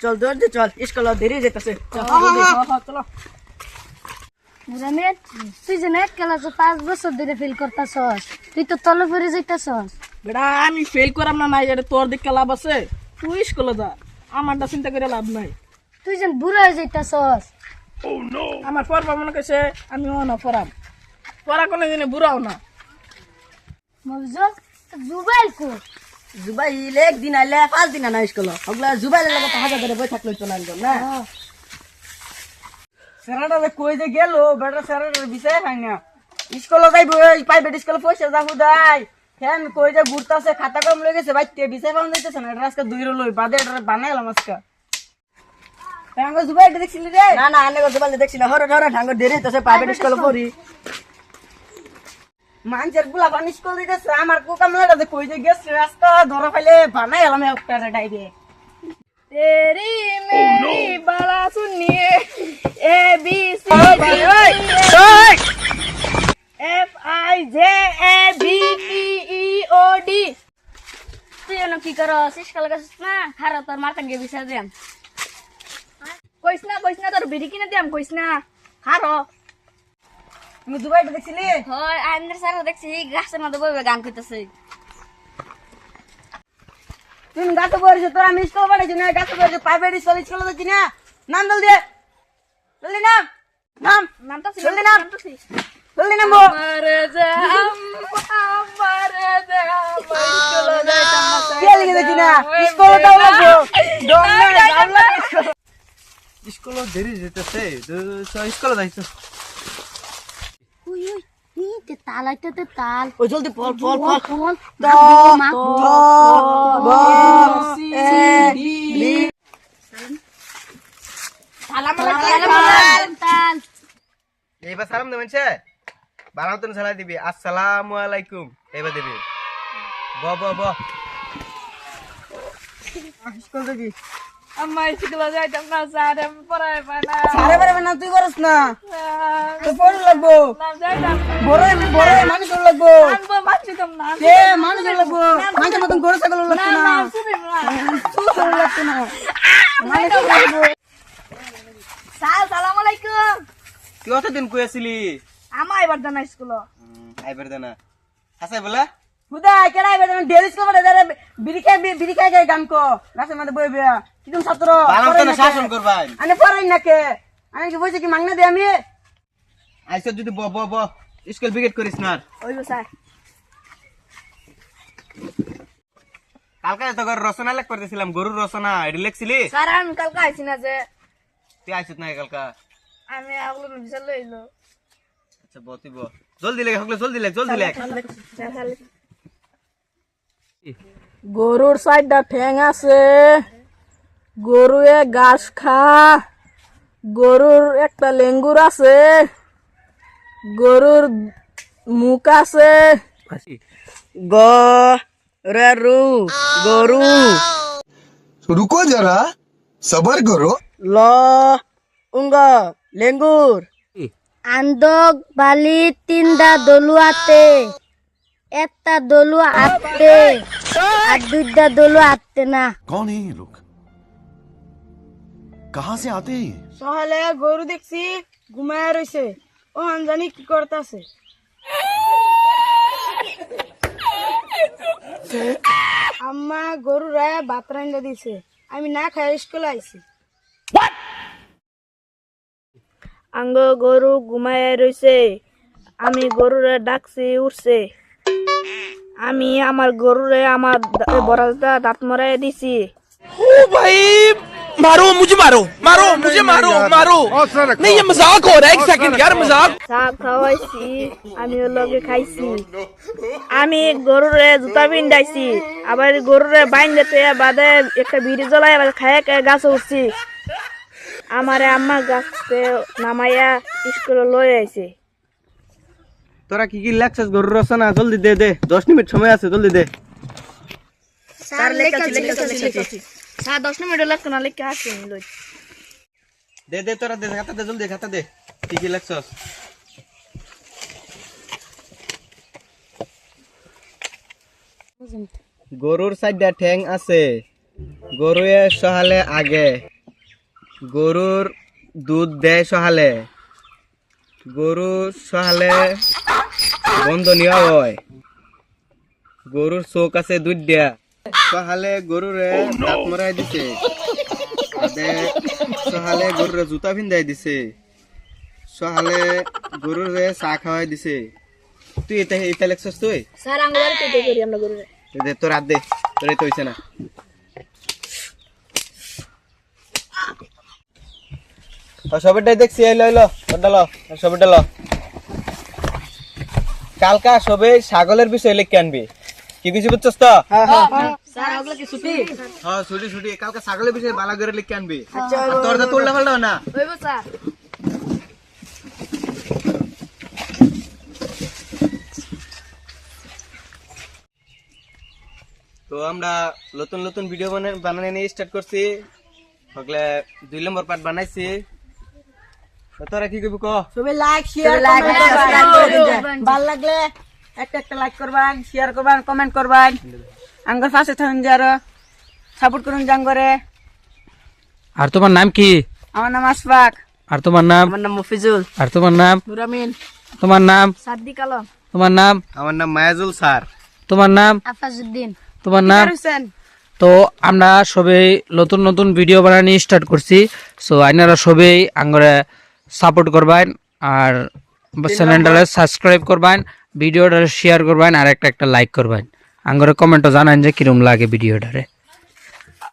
চল দৌড় দে চল। স্কুল দেরি যেতেছে চল রমেশ তুই যে এক ক্লাসে পাঁচ বছর ধরে ফেল করতাছস। তুই তো তলে পড়ে যাইতাছস। বেটা আমি ফেল করাম না নাই এটা তোর দিকে লাভ আছে। তুই স্কুলে যা। আমারটা চিন্তা করে লাভ নাই। তুই যেন বুড়া হয়ে যাইতাছস। আমার পড়বা মনে করছে আমি ও না পড়াম। পড়া কোনো দিনে বুড়াও না। মফজল জুবাইল কো জুবাইল একদিন আইলে পাঁচ দিন আনা স্কুল। ওগুলা জুবাইলের লগত হাজার ধরে বই থাকলে চলে আনতাম না? স্যারাটা কই যে গেল বেটা স্যারাটার বিষয় হয় না। স্কুলে যাইব প্রাইভেট স্কুলে পয়সা যা হুদাই ফ্যান কই যে ঘুরতাছে খাতা কম লয়ে গেছে বাইতে বিষয় পাওয়া যাইতেছে না এটা আজকে দুই লই বাদে এটা বানাইলাম আজকে। টাঙ্গো জুবাইটা দেখছিলি রে না না আনে জুবাইলে দেখছিলি। হরে হরে টাঙ্গো দেরি তো সে প্রাইভেট স্কুলে। পড়ি মানুষেরগুলা পানি স্কুল দিতেছে আমার কোকামলাটা যে কই যে গেছে রাস্তা ধরা পাইলে বানাই এলাম একটা ডাইবে তেরি মেরি বালা A B C D F I J A B T E O D. তুই এনে কি করস স্কুল গেছিস না? হারা তোর গিয়ে বিচার দিয়াম। কইস না কইস না তোর বিড়ি কিনে দিয়াম কইস না। হারো। তুমি দুবাইটা দেখছিলি? হয় আইনের স্যার দেখছি গাছের মধ্যে বইবে গান করতেছে তুমি গাছে পড়েছো তোর আমি স্কুল পড়েছি না গাছে পড়েছো প্রাইভেট স্কুল স্কুল দেখছি না? নাম জলদি জলদি নাম। নাম। নামটা জলদি নাম। জলদি নাম বল। কে লিখে দেখি না? স্কুল দাও লাগবো স্কুল দেরি যেতেছে স্কুলে যাইছো তে তাল আইতে তে তাল ও জলদি ফল ফল ফল ফল দ মা ব ব এ বি তাল এইবার সালাম দেবেন সে দিবি আসসালামু আলাইকুম এইবার দিবি ব ব আম্মা স্কুলে যাইতাম না স্যার আমি পড়াই পাই না। সারে বারে না তুই করস না। তো পড় লাগবো। বড় বড় মানুষ লাগবো। আনব বাঁচিতাম না এ মানুষ লাগবো? মানুষের মতন গরু ছাগল লাগতো না শুনি লাগতো না। মানুষ লাগবো স্যার সালাম আলাইকুম। তুই অতদিন কই আসিলি? আমা এবার জানা স্কুল আইবার দেনা। হাসাই বলা? খুদা কেডাই বেদন ডেলি স্কুল বড় দারে বিড়ি খাই বিড়ি খাই কো রাসে মধ্যে বই বিয়া কি তুমি ছাত্র বানাও তো শাসন করবাই আনে পড়াই না কে আমি কি বলছি কি মাগনা দে আমি আইসো যদি ব ব ব স্কুল বিকেট করিস না ওই স্যার কালকে তো ঘর রচনা লেখ করতেছিলাম গরুর রচনা এটি লেখছিলি স্যার আমি কালকে আইছি না যে তুই না কালকা আমি আগলো বিচার লইলো আচ্ছা জলদি লেখ হকলে জলদি লেখ জলদি লেখ গরুর সাইডটা ঠ্যাং আছে। গরুয়ে ঘাস খা। গরুর একটা লেঙ্গুর আছে। গরুর মুখ আছে। গরু। গরু। রুকো যারা সবার গরু ল উঙ্গ লেঙ্গুর। আন্দক বালি তিনটা দলুয়াতে। একটা দলু আটতে আর দুইটা দলু আটতে না। কোন এই লোক কাহা সে আতে সহলে গরু দেখছি ঘুমায় রইছে। ও জানি কি করতেছে? আম্মা গরু রায় ভাত রান্না দিছে। আমি না খাই স্কুল আইছি। আঙ্গ গরু ঘুমায় রইছে। আমি গরুরা ডাকছি উঠছে। আমি আমার গরুরে আমার বরাজটা দাঁত মরাই দিছি मारो मुझे मारो मारो मुझे मारो मारो नहीं ये मजाक हो रहा है एक सेकंड यार मजाक সাপ খাওয়াইছি আমি ওর লগে খাইছি আমি গরুরে জুতা পিন্ডাইছি আবার গরুরে বাইন দিতে বাদে একটা বিড়ি জ্বলাই আবার খায় খায় গাছে উঠছি আমারে আম্মা গাছতে নামাইয়া স্কুলে লয়ে আইছে তোরা কি কি লেখছিস? গরুর রচনা জলদি দে দে। দশ মিনিট সময় আছে জলদি দে। স্যার লেখাচ্ছি লেখাচ্ছি লেখাচ্ছি স্যার দশ মিনিট লাগতো না লেখা আসছে দে দে তোরা দে খাতা দে জলদি খাতা দে। কি কি লেখছস? গরুর চারটা ঠ্যাং আছে। গরুয়ে সহালে আগে। গরুর দুধ দেয় সহালে। গরু সহালে বন্ধ নেওয়া হয়। গরুর চোখ আছে দুধ দেয়া। সহালে গরুরে দাঁত মরাই দিছে। সহালে গরুরে জুতা ভিন্দাই দিছে। সহালে গরুরে চা খাওয়াই দিছে। তুই এটা এটা লেখছস তুই? স্যার আঙ্গবারে পেটে করি আমরা গরুরে দে তোর হাত দে। তোর তো হইছে না। সবেরটাই দেখছি এই লইল ওটা ল। সবেরটা ল। কালকা সবে ছাগলের বিষয় লিখে আনবি। কি কিছু বুঝছস তো? হ্যাঁ ছুটি? ছুটি কালকে ছাগলের বিষয়ে বালা করে লিখে আনবি। তোর তো তুললে ফেলল না? তো আমরা নতুন নতুন ভিডিও বানানো নিয়ে স্টার্ট করছি। ওগুলা দুই নম্বর পার্ট বানাইছি। তোরা কি করবি ক? লাইক শেয়ার লাইক ভালো লাগলে একটা একটা লাইক করবেন শেয়ার করবেন কমেন্ট করবেন। আঙ্গর পাশে থাকুন যারা সাপোর্ট করুন জাঙ্গরে আর তোমার নাম কি? আমার নাম আশফাক। আর তোমার নাম? আমার নাম মফিজুল। আর তোমার নাম? নুরামিন। তোমার নাম? সাদ্দিক আলম। তোমার নাম? আমার নাম মায়াজুল স্যার। তোমার নাম? আফাজউদ্দিন। তোমার নাম? হোসেন। তো আমরা সবাই নতুন নতুন ভিডিও বানানি স্টার্ট করছি। সো আপনারা সবাই আঙ্গরে সাপোর্ট করবেন। আর চ্যানেলটারে সাবস্ক্রাইব করবেন ভিডিওটা শেয়ার করবেন আর একটা একটা লাইক করবেন। আঙ্গরে কমেন্টও জানান যে কিরম লাগে ভিডিওটারে